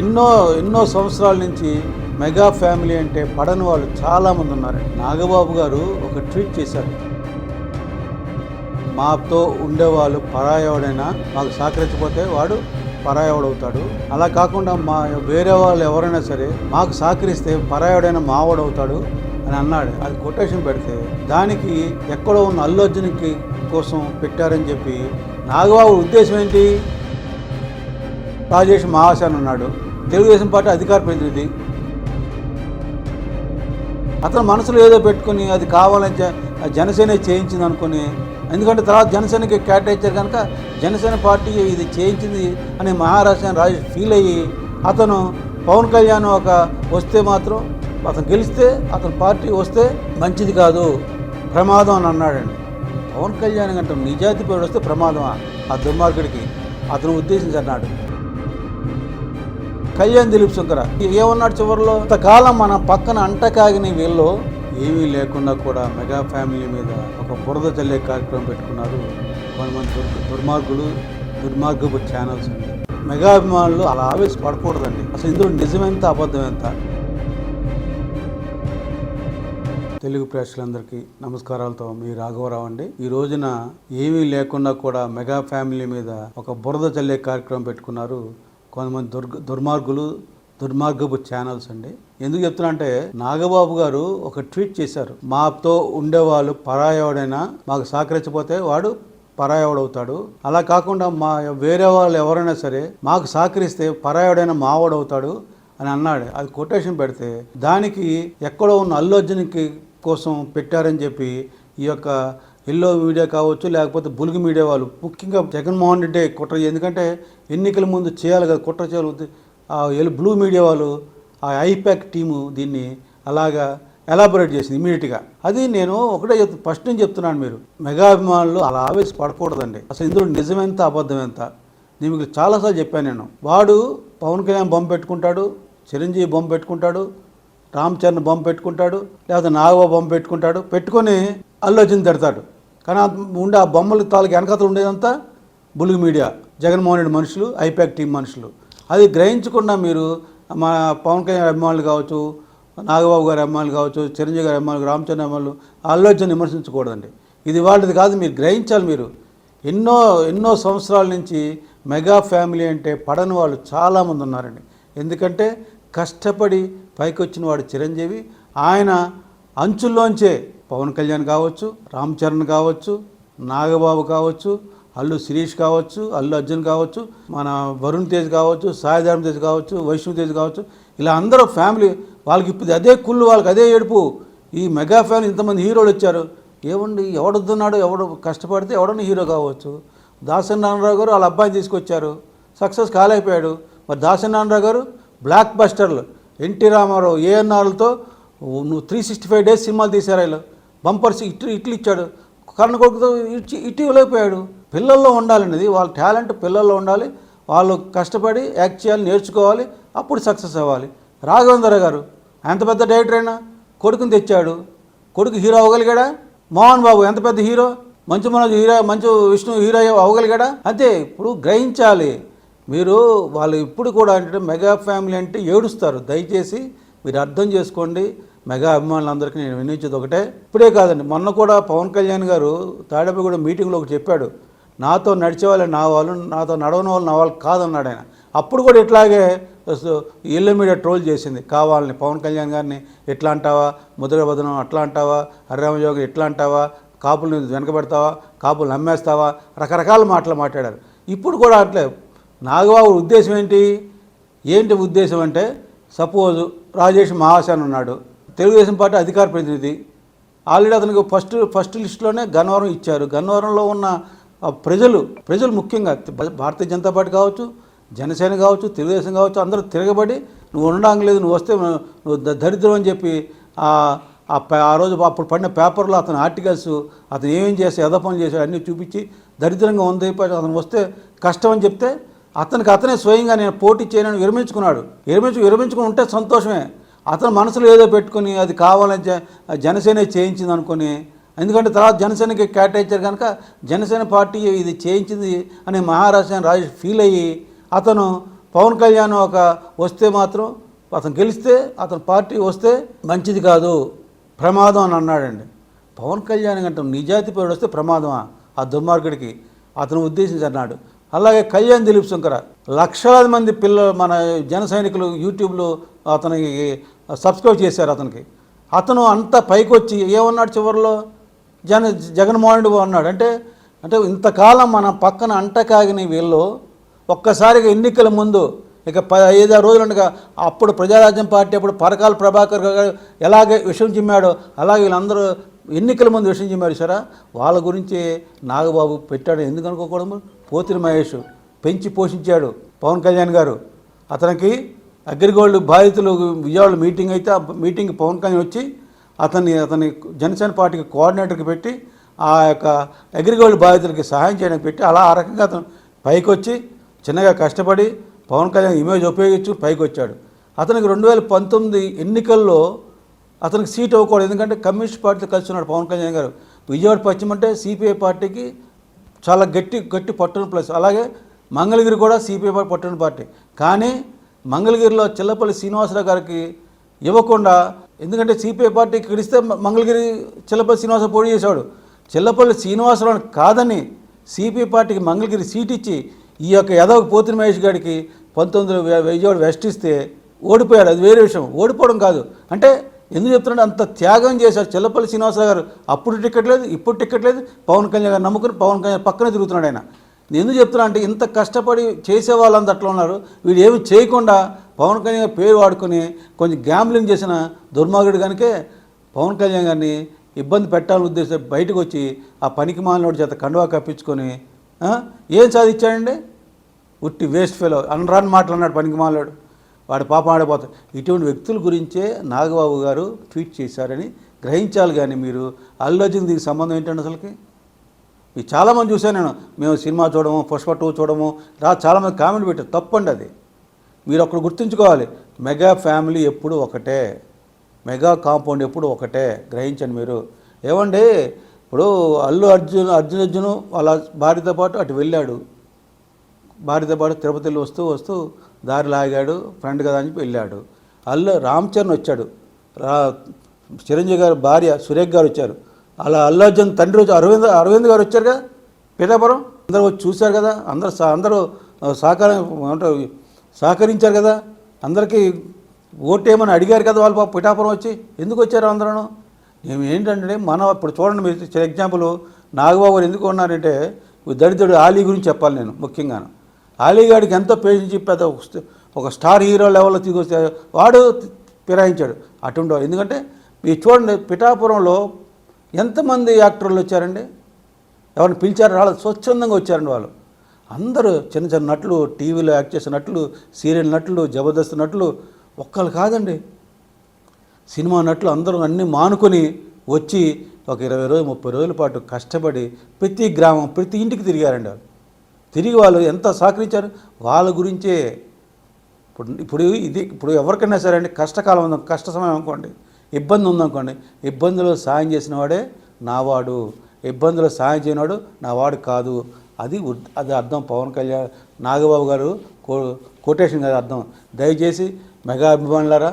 ఎన్నో ఎన్నో సంవత్సరాల నుంచి మెగా ఫ్యామిలీ అంటే పడని వాళ్ళు చాలామంది ఉన్నారు. నాగబాబు గారు ఒక ట్వీట్ చేశారు. మాతో ఉండేవాళ్ళు పరాయవాడైనా మాకు సహకరించకపోతే వాడు పరాయవాడవుతాడు. అలా కాకుండా మా వేరే వాళ్ళు ఎవరైనా సరే మాకు సహకరిస్తే పరాయవాడైనా మావాడవుతాడు అని అన్నాడు. అది కొటేషన్ పెడితే దానికి ఎక్కడో ఉన్న అల్లు అర్జున్కి కోసం పెట్టారని చెప్పి నాగబాబు ఉద్దేశం ఏంటి? రాజేష్ మహాశాన్ ఉన్నాడు తెలుగుదేశం పార్టీ అధికార ప్రతినిధి. అతను మనసులో ఏదో పెట్టుకుని అది కావాలని జనసేన చేయించింది అనుకుని ఎందుకంటే తర్వాత జనసేనకి కేటాయించారు కనుక జనసేన పార్టీ ఇది చేయించింది అని మహారాష్ట్ర రాజు ఫీల్ అయ్యి అతను పవన్ కళ్యాణ్ ఒక వస్తే మాత్రం అతను గెలిస్తే అతని పార్టీ వస్తే మంచిది కాదు ప్రమాదం అని అన్నాడండి. పవన్ కళ్యాణ్ అంటే నిజాయితీ పేరు వస్తే ప్రమాదమా? ఆ దుర్మార్గుడికి అతను ఉద్దేశించి అన్నాడు. కళ్యాణ్ దిలీప్ శంకర. ఏమన్నాడు చివరిలో? ఇంతకాలం మన పక్కన అంటకాగిన వీళ్ళు ఏమీ లేకుండా కూడా మెగా ఫ్యామిలీ మీద ఒక బురద చల్లే కార్యక్రమం పెట్టుకున్నారు కొంతమంది దుర్మార్గులు దుర్మార్గపు ఛానల్స్ అండి మెగా అభిమానులు అలా ఆవేశ పడకూడదండి అసలు ఇందులో నిజమెంత అబద్ధం ఎంత? తెలుగు ప్రేక్షకులందరికీ నమస్కారాలతో మీ రాఘవరావు అండి. ఈ రోజున ఏమీ లేకుండా కూడా మెగా ఫ్యామిలీ మీద ఒక బురద చల్లే కార్యక్రమం పెట్టుకున్నారు కొంతమంది దుర్గ దుర్మార్గులు దుర్మార్గపు ఛానల్స్ అండి. ఎందుకు చెప్తున్నా అంటే నాగబాబు గారు ఒక ట్వీట్ చేశారు. మాతో ఉండేవాళ్ళు పరాయవాడైనా మాకు సహకరించకపోతే వాడు పరాయవాడవుతాడు. అలా కాకుండా మా వేరే వాళ్ళు ఎవరైనా సరే మాకు సహకరిస్తే పరాయవాడైనా మావాడవుతాడు అని అన్నాడు. అది కొటేషన్ పెడితే దానికి ఎక్కడో ఉన్న అల్లు అర్జున్కి కోసం పెట్టారని చెప్పి ఈ యొక్క ఎల్లో మీడియా కావచ్చు లేకపోతే బులుగు మీడియా వాళ్ళు. ముఖ్యంగా జగన్మోహన్ రెడ్డి కుట్ర ఎందుకంటే ఎన్నికల ముందు చేయాలి కదా కుట్ర చేయాలి. ఆ ఎల్ బ్లూ మీడియా వాళ్ళు ఆ ఐపాక్ టీము దీన్ని అలాగా ఎలాబొరేట్ చేసింది ఇమీడియట్గా. అది నేను ఒకటే చెప్తు ఫస్ట్ నుంచి చెప్తున్నాను మీరు మెగా అభిమానులు అలా ఆవేశ పడకూడదండి. అసలు ఇందులో నిజమెంత అబద్ధం ఎంత? నేను మీకు చాలాసార్లు చెప్పాను నేను. వాడు పవన్ కళ్యాణ్ బొమ్మ పెట్టుకుంటాడు చిరంజీవి బొమ్మ పెట్టుకుంటాడు రామ్ చరణ్ బొమ్మ పెట్టుకుంటాడు లేకపోతే నాగబాబు బొమ్మ పెట్టుకుంటాడు పెట్టుకొని అల్లు అర్జున్ తిడతాడు. కానీ ఉండే ఆ బొమ్మల తాలూకు వెనకతలు ఉండేదంతా బులుగు మీడియా. జగన్మోహన్ రెడ్డి మనుషులు ఐపాక్ టీం మనుషులు. అది గ్రహించకుండా మీరు మా పవన్ కళ్యాణ్ అభిమానులు కావచ్చు నాగబాబు గారి అమ్మాయిలు కావచ్చు చిరంజీవి గారి అమ్మాయిలు రామచంద్ర అభిమానులు ఆలోచన విమర్శించకూడదండి. ఇది వాళ్ళది కాదు మీరు గ్రహించాలి మీరు. ఎన్నో ఎన్నో సంవత్సరాల నుంచి మెగా ఫ్యామిలీ అంటే పడని వాళ్ళు చాలామంది ఉన్నారండి. ఎందుకంటే కష్టపడి పైకి వచ్చిన వాడు చిరంజీవి. ఆయన అంచుల్లోంచే పవన్ కళ్యాణ్ కావచ్చు రామ్ చరణ్ కావచ్చు నాగబాబు కావచ్చు అల్లు శిరీష్ కావచ్చు అల్లు అర్జున్ కావచ్చు మన వరుణ్ తేజ్ కావచ్చు సాయిధర్మ తేజ్ కావచ్చు వైష్ణవ్ తేజ్ కావచ్చు ఇలా అందరూ ఫ్యామిలీ వాళ్ళకి ఇప్పుడు అదే కుళ్ళు వాళ్ళకి అదే ఏడుపు. ఈ మెగా ఫ్యామిలీ ఇంతమంది హీరోలు వచ్చారు. ఏమండి ఎవడొద్దున్నాడు ఎవడు కష్టపడితే ఎవడన్నా హీరో కావచ్చు. దాసరి నారాయణరావు గారు వాళ్ళ అబ్బాయిని తీసుకొచ్చారు. సక్సెస్ కాలేకపోయాడు మరి దాసరి నారాయణరావు గారు బ్లాక్ బస్టర్లు. ఎన్టీ రామారావు ఏఎన్ఆర్లతో నువ్వు త్రీ సిక్స్టీ ఫైవ్ డేస్ సినిమాలు తీశారు వీళ్ళు. బంపర్స్ ఇట్లు ఇట్లు ఇచ్చాడు. కర్ణ కొడుకుతో ఇచ్చి ఇటు ఇవ్వలేకపోయాడు. పిల్లల్లో ఉండాలనేది వాళ్ళ టాలెంట్ పిల్లల్లో ఉండాలి. వాళ్ళు కష్టపడి యాక్ట్ చేయాలి నేర్చుకోవాలి అప్పుడు సక్సెస్ అవ్వాలి. రాఘవేంద్ర గారు ఎంత పెద్ద డైరెక్టర్ అయినా కొడుకుని తెచ్చాడు. కొడుకు హీరో అవ్వగలిగాడా? మోహన్ బాబు ఎంత పెద్ద hero? Manchu Manoj hero Manchu Vishnu hero అవ్వగలిగాడా? అంతే ఇప్పుడు గ్రహించాలి. మీరు వాళ్ళు ఇప్పుడు కూడా అంటే మెగా ఫ్యామిలీ అంటే ఏడుస్తారు. దయచేసి మీరు అర్థం చేసుకోండి. మెగా అభిమానులందరికీ నేను వినించేది ఒకటే. ఇప్పుడే కాదండి మొన్న కూడా పవన్ కళ్యాణ్ గారు తాడేపల్లి మీటింగ్లో ఒకటి చెప్పాడు నాతో నడిచే వాళ్ళు నా వాళ్ళు నాతో నడవని వాళ్ళు నా వాళ్ళు కాదన్నాడు ఆయన. అప్పుడు కూడా ఇట్లాగే ఇళ్ళ మీడియా ట్రోల్ చేసింది. కావాలని పవన్ కళ్యాణ్ గారిని ఎట్లా అంటావా? ముద్రబదనం అట్లా అంటావా? హరిరామయోగి ఎట్లా అంటావా? కాపులను వెనకబెడతావా? కాపులు నమ్మేస్తావా? రకరకాల మాటలు మాట్లాడారు. ఇప్పుడు కూడా అట్లే. నాగబాబు ఉద్దేశం ఏంటి? ఏంటి ఉద్దేశం అంటే సపోజ్ రాజేష్ మహాశాన్ ఉన్నాడు. తెలుగుదేశం పార్టీ అధికార ప్రతినిధి. ఆల్రెడీ అతనికి ఫస్ట్ ఫస్ట్ లిస్టులోనే గన్నవరం ఇచ్చారు. గన్నవరంలో ఉన్న ప్రజలు ప్రజలు ముఖ్యంగా భారతీయ జనతా పార్టీ కావచ్చు జనసేన కావచ్చు తెలుగుదేశం కావచ్చు అందరూ తిరగబడి నువ్వు ఉండడం లేదు నువ్వు వస్తే నువ్వు దరిద్రం అని చెప్పి ఆ రోజు అప్పుడు పడిన పేపర్లో అతని ఆర్టికల్స్ అతను ఏమేం చేసి ఎద పనులు చేశాడు అన్నీ చూపించి దరిద్రంగా ఉంది అతను వస్తే కష్టం అని చెప్తే అతనికి అతనే స్వయంగా నేను పోటీ చేయనని విరమించుకున్నాడు. విరమించు విరమించుకుని ఉంటే సంతోషమే. అతను మనసులో ఏదో పెట్టుకుని అది కావాలని జనసేన చేయించింది అనుకుని ఎందుకంటే తర్వాత జనసేనకి కేటాయించారు కనుక జనసేన పార్టీ ఇది చేయించింది అని మహారాష్ట్ర రాజేష్ ఫీల్ అయ్యి అతను పవన్ కళ్యాణ్ ఒక వస్తే మాత్రం అతను గెలిస్తే అతని పార్టీ వస్తే మంచిది కాదు ప్రమాదం అని అన్నాడండి. పవన్ కళ్యాణ్ అంటే నిజాతి పేరు వస్తే ప్రమాదమా? ఆ దుర్మార్గుడికి అతను ఉద్దేశించి అన్నాడు అలాగే కళ్యాణ్ దిలీప్ శంకర లక్షలాది మంది పిల్లలు మన జన సైనికులు యూట్యూబ్లో అతనికి సబ్స్క్రైబ్ చేశారు అతనికి. అతను అంత పైకి వచ్చి ఏమన్నాడు చివరిలో? జన జగన్మోహన్ రెడ్డి అన్నాడు. అంటే అంటే ఇంతకాలం మన పక్కన అంటకాగిన వీళ్ళు ఒక్కసారిగా ఎన్నికల ముందు ఇక ప ఐదారు రోజులు ఉండగా అప్పుడు ప్రజారాజ్యం పార్టీ అప్పుడు పరకాల ప్రభాకర్ గారు ఎలాగే విషయం చిమ్మాడో అలాగే వీళ్ళందరూ ఎన్నికల ముందు విషయం చిమ్మాడు సరే వాళ్ళ గురించి నాగబాబు పెట్టాడు. ఎందుకు అనుకోకూడదు? పోతిరి మహేష్ పెంచి పోషించాడు పవన్ కళ్యాణ్ గారు. అతనికి అగ్రిగోల్డ్ బాధితులు విజయవాడ మీటింగ్ అయితే ఆ మీటింగ్ పవన్ కళ్యాణ్ వచ్చి అతన్ని అతని జనసేన పార్టీకి కోఆర్డినేటర్కి పెట్టి ఆ యొక్క అగ్రిగోల్డ్ బాధితులకి సహాయం చేయడానికి పెట్టి అలా ఆ రకంగా అతను పైకి వచ్చి చిన్నగా కష్టపడి పవన్ కళ్యాణ్ ఇమేజ్ ఉపయోగించు పైకి వచ్చాడు అతనికి రెండు వేల పంతొమ్మిది ఎన్నికల్లో అతనికి సీట్ అవ్వకూడదు ఎందుకంటే కమ్యూనిస్ట్ పార్టీతో కలిసి ఉన్నాడు పవన్ కళ్యాణ్ గారు. విజయవాడ పశ్చిమ అంటే సిపిఐ పార్టీకి చాలా గట్టి గట్టి పట్టున ప్లస్ అలాగే మంగళగిరి కూడా సిపిఐ పార్టీ పట్టున పార్టీ. కానీ మంగళగిరిలో చిల్లపల్లి శ్రీనివాసరావు గారికి ఇవ్వకుండా ఎందుకంటే సిపిఐ పార్టీ ఇక్కడ ఇస్తే మంగళగిరి చిల్లపల్లి శ్రీనివాసరావు పోటీ చేశాడు. చిల్లపల్లి శ్రీనివాసరావు కాదని సిపిఐ పార్టీకి మంగళగిరి సీట్ ఇచ్చి ఈ యొక్క యాదవ్ పోతి మహేష్ గారికి పంతొమ్మిది వే- విజయవాడ వెస్ట్ ఇస్తే ఓడిపోయాడు. అది వేరే విషయం. ఓడిపోవడం కాదు. అంటే ఎందుకు చెప్తున్నాడు? అంత త్యాగం చేశారు చెల్లపల్లి శ్రీనివాసరావు గారు. అప్పుడు టికెట్ లేదు ఇప్పుడు టికెట్ లేదు. పవన్ కళ్యాణ్ గారు నమ్ముకుని పవన్ కళ్యాణ్ పక్కనే తిరుగుతున్నాడు ఆయన. నేను ఎందుకు చెప్తున్నా అంటే ఇంత కష్టపడి చేసే వాళ్ళంతా అట్లా ఉన్నారు. వీడు ఏమి చేయకుండా పవన్ కళ్యాణ్ పేరు వాడుకొని కొంచెం గ్యాంబ్లింగ్ చేసిన దుర్మార్గుడు కనుకే పవన్ కళ్యాణ్ గారిని ఇబ్బంది పెట్టాలని ఉద్దేశం బయటకు వచ్చి ఆ పనికి మాలినోడి చేత కండువా కప్పించుకొని ఏం సాధించాడండి? ఉట్టి వేస్ట్ ఫెలో అనరాని మాటలు అన్నాడు పనికి మాలాడు వాడి పాపం ఆడిపోతాడు. ఇటువంటి వ్యక్తుల గురించే నాగబాబు గారు ట్వీట్ చేశారని గ్రహించాలి కానీ మీరు. అల్లు అర్జున్ దీనికి సంబంధం ఏంటండి అసలుకి? ఈ చాలామంది చూశాను నేను. మేము సినిమా చూడము పుష్ప టూ చూడము. రా చాలామంది కామెంట్ పెట్టారు. తప్పండి అది. మీరు అక్కడ గుర్తుంచుకోవాలి. మెగా ఫ్యామిలీ ఎప్పుడు ఒకటే. మెగా కాంపౌండ్ ఎప్పుడు ఒకటే. గ్రహించండి మీరు. ఏమండి? ఇప్పుడు అల్లు అర్జున్ అర్జున్ అర్జును వాళ్ళ భార్యతో పాటు అటు వెళ్ళాడు. భార్యతో పాటు తిరుపతిలో వస్తూ వస్తూ దారి లాగాడు. ఫ్రెండ్ కదా అని చెప్పి వెళ్ళాడు. అల్లు రామ్ చరణ్ వచ్చాడు. రా చిరంజీవి గారు భార్య సురేఖ్ గారు వచ్చారు. అలా అల్లార్జున్ తండ్రి వచ్చి అరవింద్ అరవింద్ గారు వచ్చారు కదా పిఠాపురం అందరూ వచ్చి చూశారు కదా అందరూ సహ- అందరూ సహకారం సహకరించారు కదా అందరికీ ఓటేమని అడిగారు కదా వాళ్ళు పాపం పిఠాపురం వచ్చి ఎందుకు వచ్చారు అందరూ మేము ఏంటంటే మనం ఇప్పుడు చూడండి మీరు ఎగ్జాంపుల్ నాగబాబు గారు ఎందుకు ఉన్నారంటే ఈ దళితుడు ఆలీ గురించి చెప్పాలి నేను ముఖ్యంగాను. ఆలీగాడికి ఎంతో పేషెన్స్ పెద్ద ఒక స్టార్ హీరో లెవెల్లో తీసుకొస్తే వాడు ఫిరాయించాడు. అటువంటి ఎందుకంటే మీరు చూడండి పిఠాపురంలో ఎంతమంది యాక్టర్లు వచ్చారండి? ఎవరిని పిలిచారు? రాళ్ళు స్వచ్ఛందంగా వచ్చారండి వాళ్ళు. అందరూ చిన్న చిన్న నటులు టీవీలో యాక్ట్ చేసిన నటులు సీరియల్ నటులు జబర్దస్త్ నటులు ఒక్కరు కాదండి. సినిమా నటులు అందరూ అన్నీ మానుకొని వచ్చి ఒక ఇరవై రోజులు ముప్పై రోజుల పాటు కష్టపడి ప్రతి గ్రామం ప్రతి ఇంటికి తిరిగారండి వాళ్ళు. తిరిగి వాళ్ళు ఎంత సహకరించారు? వాళ్ళ గురించే. ఇప్పుడు ఇప్పుడు ఇది ఇప్పుడు ఎవరికైనా సరే అండి కష్టకాలం ఉందాం. కష్ట సమయం అనుకోండి. ఇబ్బంది ఉందనుకోండి ఇబ్బందులు సాయం చేసిన వాడే నావాడు ఇబ్బందులు సాయం చేయనివాడు నావాడు కాదు. అది అది అర్థం. పవన్ కళ్యాణ్ నాగబాబు గారు కో కోటేషన్ గారి అర్థం. దయచేసి మెగా అభిమానులారా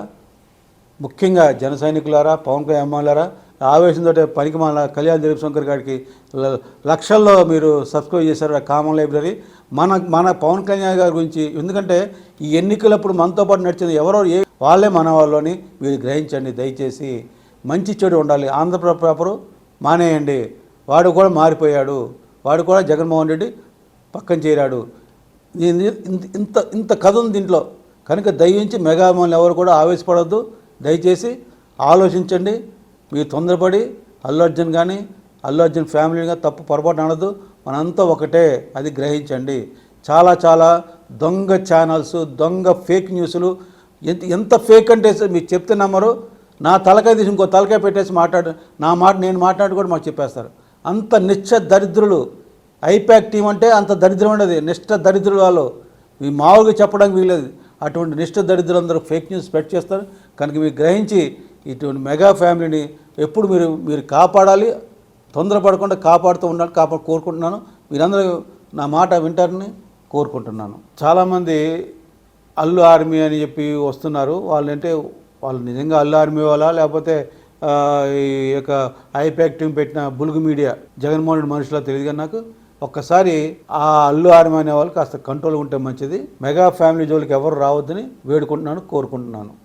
ముఖ్యంగా జన సైనికులారా పవన్ కళ్యాణ్ అభిమానులారా ఆవేశంతో పనికి మన కళ్యాణ్ దిలీప్ శంకర్ గారికి లక్షల్లో మీరు సబ్స్క్రైబ్ చేశారు కామన్ లైబ్రరీ. మన మన పవన్ కళ్యాణ్ గారి గురించి ఎందుకంటే ఈ ఎన్నికలప్పుడు మనతో పాటు నడిచింది ఎవరో ఏ వాళ్ళే మన వాళ్ళని మీరు గ్రహించండి దయచేసి. మంచి చెడు ఉండాలి. ఆంధ్రప్రదేశ్ పేపరు మానేయండి. వాడు కూడా మారిపోయాడు. వాడు కూడా జగన్మోహన్ రెడ్డి పక్కన చేరాడు. ఇంత ఇంత ఇంత కథ ఉంది దీంట్లో. కనుక దయించి మెగామోన్లు ఎవరు కూడా ఆవేశపడద్దు. దయచేసి ఆలోచించండి. మీరు తొందరపడి అల్లు అర్జున్ కానీ అల్లు అర్జున్ ఫ్యామిలీని కానీ తప్పు పొరపాటు అనదు మనంతా ఒకటే అది గ్రహించండి. చాలా చాలా దొంగ ఛానల్స్ దొంగ ఫేక్ న్యూస్లు ఎంత ఎంత ఫేక్ అంటే మీరు చెప్తే నమ్మరు. నా తలకాయ తీసి ఇంకో తలకాయ పెట్టేసి మాట్లాడు నా మాట నేను మాట్లాడి కూడా మాకు చెప్పేస్తారు. అంత నిశ్చ దరిద్రులు. ఐపాక్ టీం అంటే అంత దరిద్రం ఉండదు. నిష్ఠ దరిద్రులు వాళ్ళు. మీ మామూలుగా చెప్పడానికి వీలేదు అటువంటి నిష్ఠ దరిద్రులు అందరూ ఫేక్ న్యూస్ స్ప్రెడ్ చేస్తారు. కనుక మీరు గ్రహించి ఇటువంటి మెగా ఫ్యామిలీని ఎప్పుడు మీరు మీరు కాపాడాలి తొందరపడకుండా కాపాడుతూ ఉండాలి కాపాడు కోరుకుంటున్నాను. మీరందరూ నా మాట వింటారని కోరుకుంటున్నాను. చాలామంది అల్లు ఆర్మీ అని చెప్పి వస్తున్నారు. వాళ్ళంటే వాళ్ళు నిజంగా అల్లు ఆర్మీ వాళ్ళ? లేకపోతే ఈ యొక్క ఐపాక్ టీం పెట్టిన బులుగు మీడియా జగన్మోహన్ రెడ్డి మనుషులా తెలియదు కానీ నాకు. ఒక్కసారి ఆ అల్లు ఆర్మీ అనే వాళ్ళు కాస్త కంట్రోల్ ఉంటే మంచిది. మెగా ఫ్యామిలీ జోలికి ఎవరు రావద్దని వేడుకుంటున్నాను కోరుకుంటున్నాను.